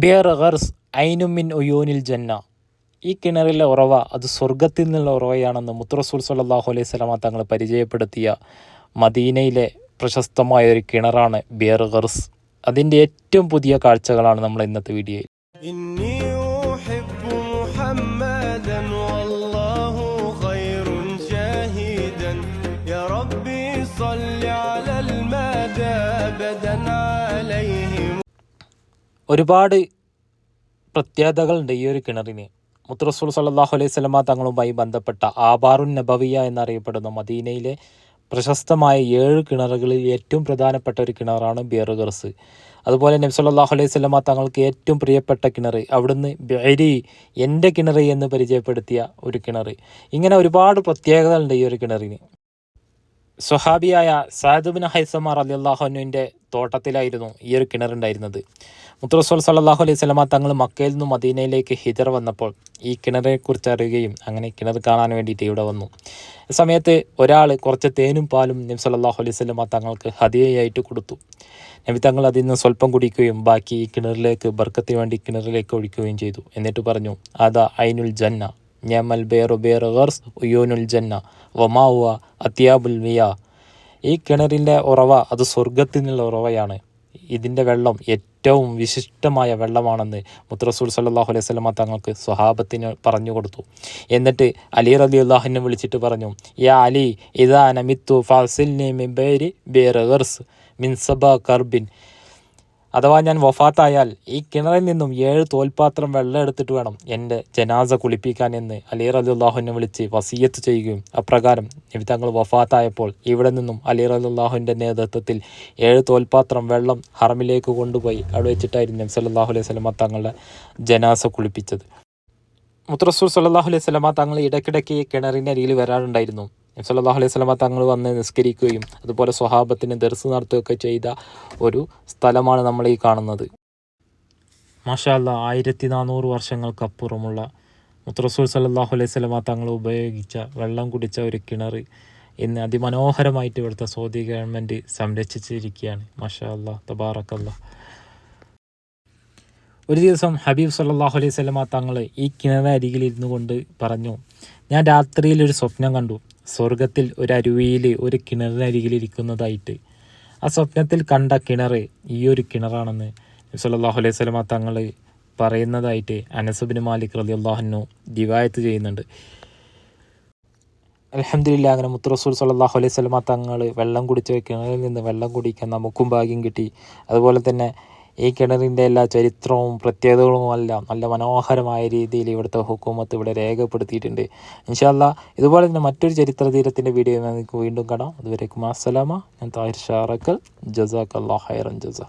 Beer ഐനുമിൻ ഒയോനിൽ ജന്ന. ഈ കിണറിലെ ഉറവ അത് സ്വർഗത്തിൽ നിന്നുള്ള ഉറവയാണെന്ന് മുത്തറസൂൽ സല്ലാഹു അലൈഹി സ്വലാമ തങ്ങൾ പരിചയപ്പെടുത്തിയ മദീനയിലെ പ്രശസ്തമായ ഒരു കിണറാണ് ബിയർ അതിന്റെ ഏറ്റവും പുതിയ കാഴ്ചകളാണ് നമ്മൾ ഇന്നത്തെ വീഡിയോയിൽ. ഒരുപാട് പ്രത്യേകതകളുണ്ട് ഈ ഒരു കിണറിന്. മുത്തറസൂൽ സല്ലാഹു അലൈഹി സ്വലമ തങ്ങളുമായി ബന്ധപ്പെട്ട ആബാറുൻ നബവിയ എന്നറിയപ്പെടുന്ന മദീനയിലെ പ്രശസ്തമായ ഏഴ് കിണറുകളിൽ ഏറ്റവും പ്രധാനപ്പെട്ട ഒരു കിണറാണ് ബിയറുഗർസ്. അതുപോലെ നബി സല്ലാഹു അലൈഹി സ്വലമ തങ്ങൾക്ക് ഏറ്റവും പ്രിയപ്പെട്ട കിണർ അവിടുന്ന് ബെരി എന്റെ കിണർ എന്ന് പരിചയപ്പെടുത്തിയ ഒരു കിണർ ഇങ്ങനെ ഒരുപാട് പ്രത്യേകതകളുണ്ട് ഈ ഒരു കിണറിന്. സ്വഹാബിയായ സാദുബിൻ ഹൈസമാർ അലി അള്ളാഹുനുവിന്റെ തോട്ടത്തിലായിരുന്നു ഈ ഒരു കിണറുണ്ടായിരുന്നത്. മുത്തറസോൽ സല്ലാഹു അലൈഹി സ്വലമ തങ്ങൾ മക്കയിൽ നിന്നും മദീനയിലേക്ക് ഹിജർ വന്നപ്പോൾ ഈ കിണറിനെക്കുറിച്ച് അറിയുകയും അങ്ങനെ കിണർ കാണാൻ വേണ്ടിയിട്ട് ഇവിടെ വന്നു. സമയത്ത് ഒരാൾ കുറച്ച് തേനും പാലും നബി സല്ലാഹു അലൈഹി സ്വലമ തങ്ങൾക്ക് ഹതിയായിട്ട് കൊടുത്തു. നബി തങ്ങൾ അതിൽ നിന്ന് സ്വല്പം കുടിക്കുകയും ബാക്കി ഈ കിണറിലേക്ക് ബർക്കത്തിന് വേണ്ടി കിണറിലേക്ക് ഒഴിക്കുകയും ചെയ്തു. എന്നിട്ട് പറഞ്ഞു അതാ ഐനുൽ ജന്ന ഞമൽ ബേറു ബേർ ഗർസ് ഉയോനുൽ ജന്ന വമാവുവ അത്യാബുൽ മിയ. ഈ കിണറിന്റെ ഉറവ അത് സ്വർഗത്തിൽ നിന്നുള്ള ഉറവയാണ്. ഇതിന്റെ വെള്ളം ഏറ്റവും വിശിഷ്ടമായ വെള്ളമാണെന്ന് മുത്തറസൂൽ സല്ലാഹു അലൈഹി സ്വലമ തങ്ങൾക്ക് സ്വഹാബത്തിന് പറഞ്ഞു കൊടുത്തു. എന്നിട്ട് അലി റലി അള്ളാഹിനെ വിളിച്ചിട്ട് പറഞ്ഞു യാ അലി ഇതാ നമിത്തു ഫാസിൽ ബേർ ഗർസ് മിൻ സബ കർബിൻ. അഥവാ ഞാൻ വഫാത്തായാൽ ഈ കിണറിൽ നിന്നും ഏഴ് തോൽപാത്രം വെള്ളം എടുത്തിട്ട് വേണം എന്റെ ജനാസ കുളിപ്പിക്കാൻ എന്ന് അലി റലുല്ലാഹുവിനെ വിളിച്ച് വസീയത്ത് ചെയ്യുകയും. അപ്രകാരം നബി തങ്ങൾ വഫാത്തായപ്പോൾ ഇവിടെ നിന്നും അലി റലുല്ലാഹുവിന്റെ നേതൃത്വത്തിൽ ഏഴ് തോൽപാത്രം വെള്ളം ഹറമിലേക്ക് കൊണ്ടുപോയി അവിടെ വെച്ചിട്ടായിരുന്നു നബി സല്ലാഹു അലൈഹി സ്വലമ തങ്ങളുടെ ജനാസ കുളിപ്പിച്ചത്. മുത്തറസൂർ സല്ലാഹു അലൈഹി സ്വലമ തങ്ങൾ ഇടയ്ക്കിടയ്ക്ക് കിണറിന്റെ അരിയിൽ വരാറുണ്ടായിരുന്നു. സല്ലാഹു അലൈഹി സ്വലമ തങ്ങൾ വന്ന് നിസ്കരിക്കുകയും അതുപോലെ സ്വഹാബത്തിന് ദർസ് നടത്തുകയൊക്കെ ചെയ്ത ഒരു സ്ഥലമാണ് നമ്മൾ ഈ കാണുന്നത്. മാഷാല്ല ആയിരത്തി നാനൂറ് വർഷങ്ങൾക്കപ്പുറമുള്ള മുത്തറസൂൽ സല്ലാഹു അലൈഹി സ്വലമ തങ്ങൾ ഉപയോഗിച്ച വെള്ളം കുടിച്ച ഒരു കിണർ ഇന്ന് അതിമനോഹരമായിട്ട് ഇവിടുത്തെ സൗദി ഗവൺമെന്റ് സംരക്ഷിച്ചിരിക്കുകയാണ്. മാഷാ തബാറക്കല്ല. ഒരു ദിവസം ഹബീബ് സല്ലാഹു അലൈഹി സ്വലമ തങ്ങൾ ഈ കിണറരികിൽ ഇരുന്നു കൊണ്ട് പറഞ്ഞു ഞാൻ രാത്രിയിൽ ഒരു സ്വപ്നം കണ്ടു. സ്വർഗത്തിൽ ഒരു അരുവിയിൽ ഒരു കിണറിനരികിലിരിക്കുന്നതായിട്ട് ആ സ്വപ്നത്തിൽ കണ്ട കിണർ ഈ ഒരു കിണറാണെന്ന് സല്ലാഹു അലൈഹി സ്വലമ തങ്ങൾ പറയുന്നതായിട്ട് അനസുബിൻ മാലിക് റലി അള്ളാഹുനു ദിവായത്ത് ചെയ്യുന്നുണ്ട്. അലഹമില്ല അങ്ങനെ മുത്തുറസൂൽ സല്ലാഹു അലൈഹി സ്വലമ തങ്ങൾ വെള്ളം കുടിച്ച് കിണറിൽ നിന്ന് വെള്ളം കുടിക്കാൻ നമുക്കും ഭാഗ്യം കിട്ടി. അതുപോലെ തന്നെ ഈ കിണറിന്റെ എല്ലാ ചരിത്രവും പ്രത്യേകതകളും എല്ലാം നല്ല മനോഹരമായ രീതിയിൽ ഇവിടുത്തെ ഹുക്കുമത്ത് ഇവിടെ രേഖപ്പെടുത്തിയിട്ടുണ്ട്. ഇൻഷാല്ല ഇതുപോലെ തന്നെ മറ്റൊരു ചരിത്ര തീരത്തിന്റെ വീഡിയോ നമുക്ക് വീണ്ടും കാണാം. അതുവരേക്കും അസ്സലാമ ഞാൻ താഹിർ ഷാറക്കൽ. ജസാഖ് അള്ളാഹ് ഹൈറൻ ജസാ.